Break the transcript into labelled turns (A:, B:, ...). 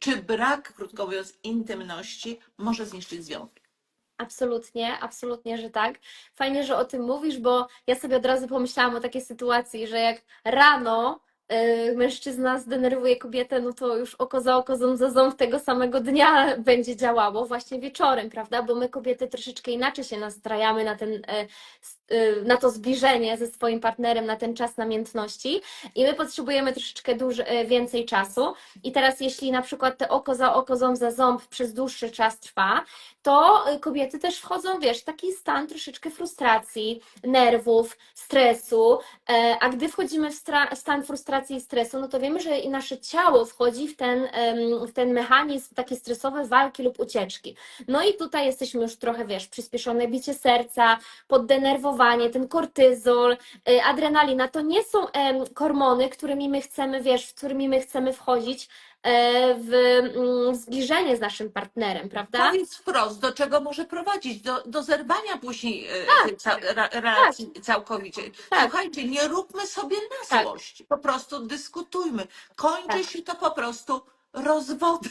A: czy brak, krótko mówiąc, intymności może zniszczyć związek?
B: Absolutnie, absolutnie, że tak. Fajnie, że o tym mówisz, bo ja sobie od razu pomyślałam o takiej sytuacji, że jak rano mężczyzna zdenerwuje kobietę, no to już oko za oko, ząb za ząb tego samego dnia będzie działało, właśnie wieczorem, prawda? Bo my kobiety troszeczkę inaczej się nastrajamy na ten, e, y, na to zbliżenie ze swoim partnerem, na ten czas namiętności i my potrzebujemy troszeczkę duży, e, więcej czasu. I teraz jeśli na przykład te oko za oko, ząb za ząb przez dłuższy czas trwa, to kobiety też wchodzą, wiesz, w taki stan troszeczkę frustracji, nerwów, stresu, e, a gdy wchodzimy w stan frustracji stresu, no to wiemy, że i nasze ciało wchodzi w ten, w ten mechanizm takie stresowe walki lub ucieczki. No i tutaj jesteśmy już trochę, wiesz, przyspieszone bicie serca, poddenerwowanie, ten kortyzol, y, adrenalina, to nie są hormony, którymi my chcemy, wiesz, w którymi my chcemy wchodzić w mm, zbliżenie z naszym partnerem, prawda?
A: Powiedz wprost, do czego może prowadzić? Do, do zerwania później e,
B: Tak.
A: ca, relacji całkowicie.
B: Tak.
A: Słuchajcie, nie róbmy sobie na
B: Tak.
A: złość. Po prostu dyskutujmy. Kończy
B: Tak.
A: się to po prostu rozwodem.